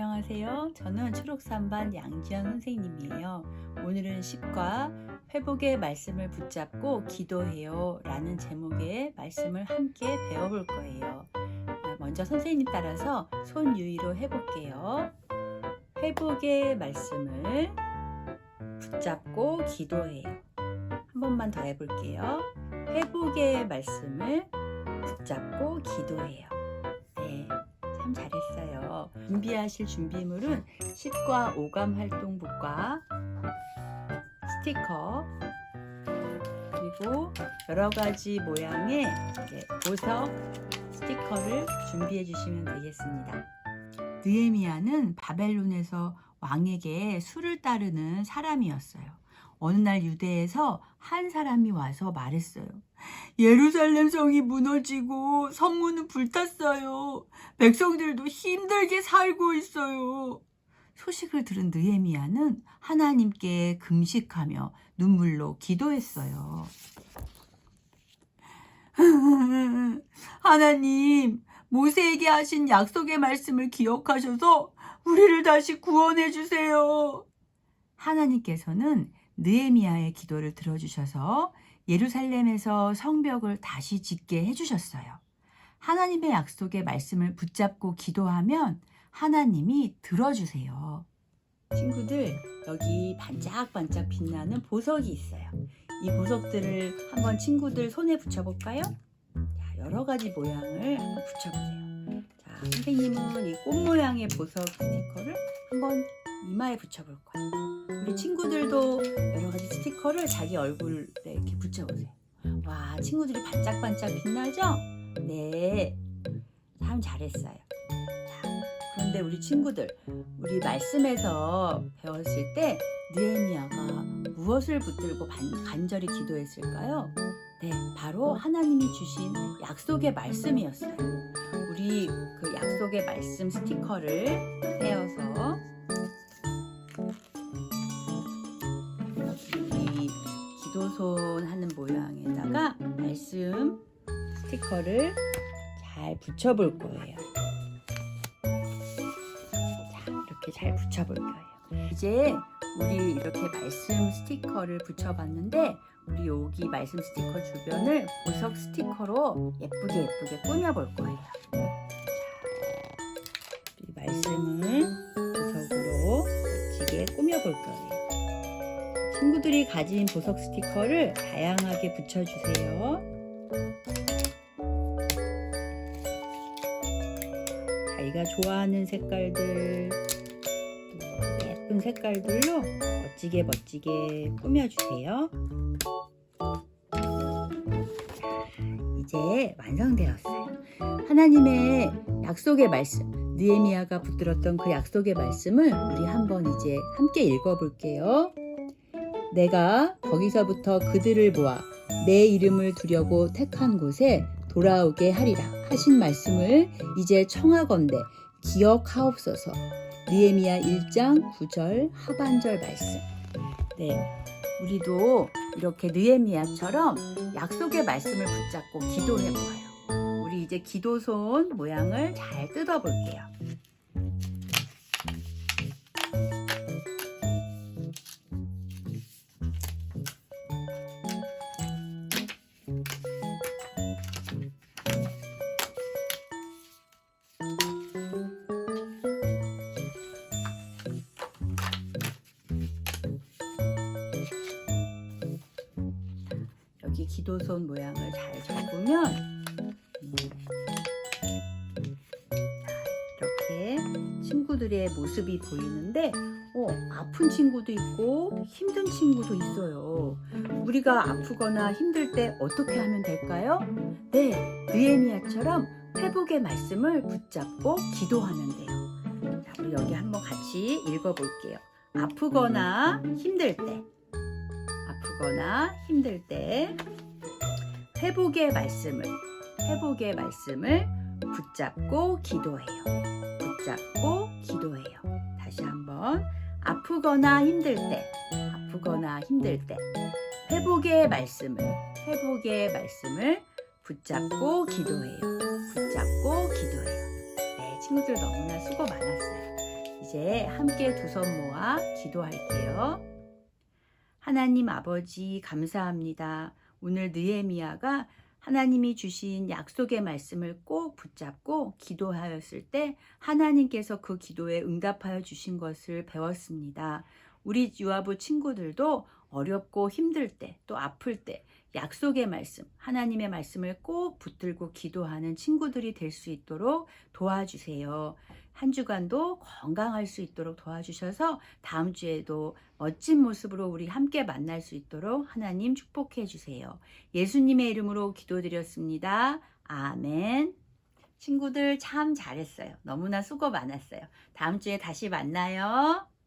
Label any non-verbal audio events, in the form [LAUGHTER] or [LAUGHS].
안녕하세요. 저는 초록산반 양지연 선생님이에요. 오늘은 10과 회복의 말씀을 붙잡고 기도해요 라는 제목의 말씀을 함께 배워볼 거예요. 아, 먼저 선생님 따라서 손 유의로 해볼게요. 회복의 말씀을 붙잡고 기도해요. 한 번만 더 해볼게요. 회복의 말씀을 붙잡고 기도해요. 준비하실 준비물은 10과 오감 활동북과 스티커 그리고 여러 가지 모양의 보석 스티커를 준비해 주시면 되겠습니다. 느헤미야는 바벨론에서 왕에게 술을 따르는 사람이었어요. 어느 날 유대에서 한 사람이 와서 말했어요. 예루살렘 성이 무너지고 성문은 불탔어요. 백성들도 힘들게 살고 있어요. 소식을 들은 느헤미야는 하나님께 금식하며 눈물로 기도했어요. [LAUGHS] 하나님, 모세에게 하신 약속의 말씀을 기억하셔서 우리를 다시 구원해 주세요. 하나님께서는 느헤미야의 기도를 들어주셔서 예루살렘에서 성벽을 다시 짓게 해주셨어요. 하나님의 약속의 말씀을 붙잡고 기도하면 하나님이 들어주세요. 친구들, 여기 반짝반짝 빛나는 보석이 있어요. 이 보석들을 한번 친구들 손에 붙여볼까요? 자, 여러 가지 모양을 한번 붙여보세요. 자, 선생님은 이 꽃 모양의 보석 스티커를 한번 이마에 붙여볼 거예요. 우리 친구들도 여러 가지 스티커를 자기 얼굴에 이렇게 붙여보세요. 와, 친구들이 반짝반짝 빛나죠? 네. 참 잘했어요. 자, 그런데 우리 친구들, 우리 말씀에서 배웠을 때 느헤미야가 무엇을 붙들고 반- 간절히 기도했을까요? 네, 바로 하나님이 주신 약속의 말씀이었어요. 우리 그 약속의 말씀 스티커를 떼어 기도손 하는 모양에다가 말씀 스티커를 잘 붙여볼 거예요. 자, 이렇게 잘 붙여볼 거예요. 이제 우리 이렇게 말씀 스티커를 붙여봤는데 우리 여기 말씀 스티커 주변을 보석 스티커로 예쁘게 예쁘게 꾸며볼 거예요. 자, 이 말씀을 보석으로 멋지게 꾸며볼 거예요. 친구들이 가진 보석 스티커를 다양하게 붙여주세요. 자기가 좋아하는 색깔들, 또 예쁜 색깔들로 멋지게 멋지게 꾸며주세요. 자, 이제 완성되었어요. 하나님의 약속의 말씀, 느헤미야가 붙들었던 그 약속의 말씀을 우리 한번 이제 함께 읽어볼게요. 내가 거기서부터 그들을 모아 내 이름을 두려고 택한 곳에 돌아오게 하리라 하신 말씀을 이제 청하건대 기억하옵소서. 느헤미야 1장 9절 하반절 말씀. 네. 우리도 이렇게 느헤미야처럼 약속의 말씀을 붙잡고 기도해 보아요. 우리 이제 기도손 모양을 잘 뜯어 볼게요. 기 기도손 모양을 잘 접으면 이렇게 친구들의 모습이 보이는데 어, 아픈 친구도 있고 힘든 친구도 있어요. 우리가 아프거나 힘들 때 어떻게 하면 될까요? 네, 느헤미야처럼 회복의 말씀을 붙잡고 기도하면 돼요. 자, 우리 여기 한번 같이 읽어볼게요. 아프거나 힘들 때 아프거나 힘들 때 회복의 말씀을 회복의 말씀을 붙잡고 기도해요. 붙잡고 기도해요. 다시 한번 아프거나 힘들 때 아프거나 힘들 때 회복의 말씀을 회복의 말씀을 붙잡고 기도해요. 붙잡고 기도해요. 네, 친구들 너무나 수고 많았어요. 이제 함께 두 손 모아 기도할게요. 하나님 아버지 감사합니다. 오늘 느헤미야가 하나님이 주신 약속의 말씀을 꼭 붙잡고 기도하였을 때 하나님께서 그 기도에 응답하여 주신 것을 배웠습니다. 우리 유아부 친구들도 어렵고 힘들 때 또 아플 때 약속의 말씀, 하나님의 말씀을 꼭 붙들고 기도하는 친구들이 될 수 있도록 도와주세요. 한 주간도 건강할 수 있도록 도와주셔서 다음 주에도 멋진 모습으로 우리 함께 만날 수 있도록 하나님 축복해 주세요. 예수님의 이름으로 기도드렸습니다. 아멘. 친구들 참 잘했어요. 너무나 수고 많았어요. 다음 주에 다시 만나요.